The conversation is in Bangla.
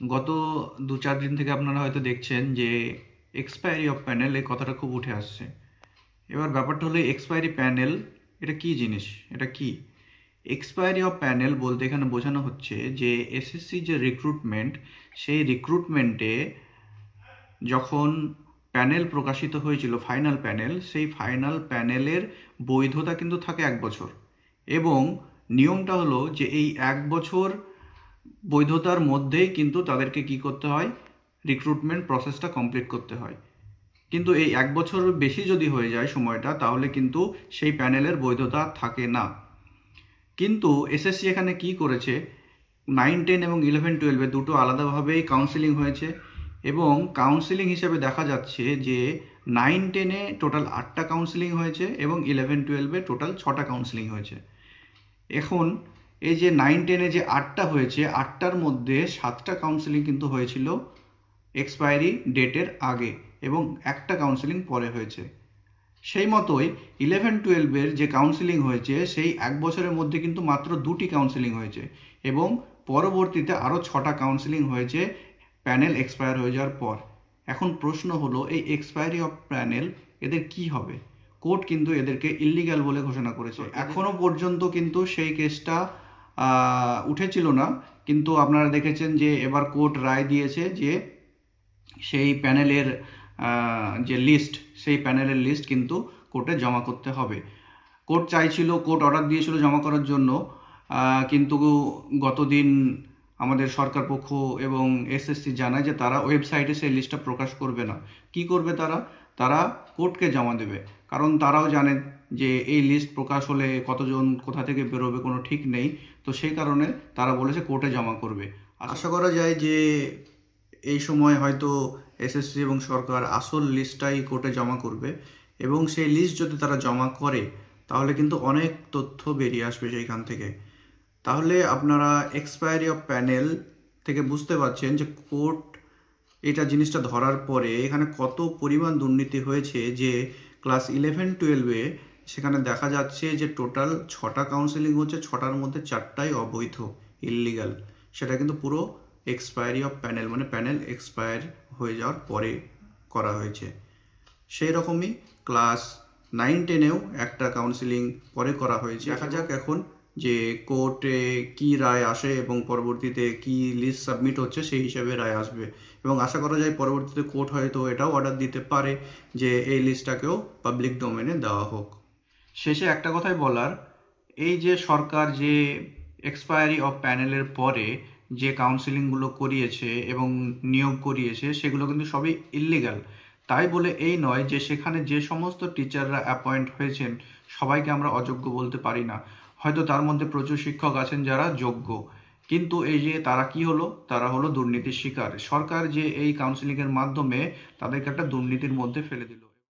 গত দু চার দিন থেকে আপনারা হয়তো দেখছেন যে এক্সপায়ারি অফ প্যানেল এই কথাটা খুব উঠে আসছে। এবার ব্যাপারটা হলো এক্সপায়ারি প্যানেল এটা কি জিনিস? এটা কি? এক্সপায়ারি অফ প্যানেল বলতে এখানে বোঝানো হচ্ছে যে এসএসসি যে রিক্রুটমেন্ট সেই রিক্রুটমেন্টে যখন প্যানেল প্রকাশিত হয়েছিল ফাইনাল প্যানেল সেই ফাইনাল প্যানেলের বৈধতা কিন্তু থাকে এক বছর। এবং নিয়মটা হলো যে এই এক বছর বৈধতার মধ্যেই কিন্তু তাদেরকে কি করতে হয়? রিক্রুটমেন্ট প্রসেসটা কমপ্লিট করতে হয়। কিন্তু এই এক বছর বেশি যদি হয়ে যায় সময়টা, তাহলে কিন্তু সেই প্যানেলের বৈধতা থাকে না। কিন্তু এসএসসি এখানে কি করেছে? নাইন টেন এবং ইলেভেন টুয়েলভে দুটো আলাদাভাবেই কাউন্সিলিং হয়েছে এবং কাউন্সিলিং হিসেবে দেখা যাচ্ছে যে নাইন টেনে টোটাল আটটা কাউন্সিলিং হয়েছে এবং ইলেভেন টুয়েলভে টোটাল ছটা কাউন্সিলিং হয়েছে। এখন এই যে নাইন টেনে যে আটটা হয়েছে আটটার মধ্যে সাতটা কাউন্সেলিং কিন্তু হয়েছিল এক্সপায়ারি ডেটের আগে এবং একটা কাউন্সেলিং পরে হয়েছে। সেই মতোই ইলেভেন টুয়েলভের যে কাউন্সেলিং হয়েছে সেই এক বছরের মধ্যে কিন্তু মাত্র দুটি কাউন্সিলিং হয়েছে এবং পরবর্তীতে আরও ছটা কাউন্সিলিং হয়েছে প্যানেল এক্সপায়ার হয়ে যাওয়ার পর। এখন প্রশ্ন হলো এই এক্সপায়ারি অফ প্যানেল এদের কি হবে? কোর্ট কিন্তু এদেরকে ইল্লিগাল বলে ঘোষণা করেছে। এখনও পর্যন্ত কিন্তু সেই কেসটা উঠেছিল না। কিন্তু আপনারা দেখেছেন যে এবার কোর্ট রায় দিয়েছে যে সেই প্যানেলের যে লিস্ট, সেই প্যানেলের লিস্ট কিন্তু কোর্টে জমা করতে হবে। কোর্ট চাইছিল, কোর্ট অর্ডার দিয়েছিল জমা করার জন্য কিন্তু গতদিন আমাদের সরকার পক্ষ এবং এসএসসি জানায় যে তারা ওয়েবসাইটে সেই লিস্টটা প্রকাশ করবে না। কি করবে তারা? তারা কোর্টকে জমা দেবে। কারণ তারাও জানেন যে এই লিস্ট প্রকাশ হলে কতজন, কোথা থেকে বেরোবে কোনো ঠিক নেই। তো সেই কারণে তারা বলেছে কোর্টে জমা করবে। আশা করা যায় যে এই সময় হয়তো এসএসসি এবং সরকার আসল লিস্টটাই কোর্টে জমা করবে এবং সেই লিস্ট যদি তারা জমা করে, তাহলে কিন্তু অনেক তথ্য বেরিয়ে আসবে সেইখান থেকে। তাহলে আপনারা এক্সপায়ারি অফ প্যানেল থেকে বুঝতে পারছেন যে কোর্ট এটা জিনিসটা ধরার পরে এখানে কত পরিমাণ দুর্নীতি হয়েছে যে ক্লাস ইলেভেন টুয়েলভে সেখানে দেখা যাচ্ছে যে টোটাল ছটা কাউন্সিলিং হচ্ছে, ছটার মধ্যে চারটাই অবৈধ ইললিগাল সেটা কিন্তু পুরো এক্সপায়ারি অফ প্যানেল মানে প্যানেল এক্সপায়ার হয়ে যাওয়ার পরে করা হয়েছে। সেই রকমই ক্লাস নাইন টেনেও একটা কাউন্সিলিং পরে করা হয়েছে। দেখা যাক এখন যে কোর্টে কি রায় আসে এবং পরবর্তীতে কি লিস্ট সাবমিট হচ্ছে, সেই হিসাবে রায় আসবে। এবং আশা করা যায় পরবর্তীতে কোর্ট হয়তো এটাও অর্ডার দিতে পারে যে এই লিস্টটাকেও পাবলিক ডোমেনে দেওয়া হোক। শেষে একটা কথাই বলার, এই যে সরকার যে এক্সপায়ারি অফ প্যানেলের পরে যে কাউন্সিলিংগুলো করিয়েছে এবং নিয়োগ করিয়েছে, সেগুলো কিন্তু সবই ইল্লিগাল তাই বলে এই নয় যে সেখানে যে সমস্ত টিচাররা অ্যাপয়েন্ট হয়েছেন, সবাইকে আমরা অযোগ্য বলতে পারি না। হয়তো তার মধ্যে প্রচুর শিক্ষক আছেন যারা যোগ্য। কিন্তু এই যে তারা কি হলো? তারা হলো দুর্নীতির শিকার। সরকার যে এই কাউন্সিলিংয়ের মাধ্যমে তাদেরকে একটা দুর্নীতির মধ্যে ফেলে দিল।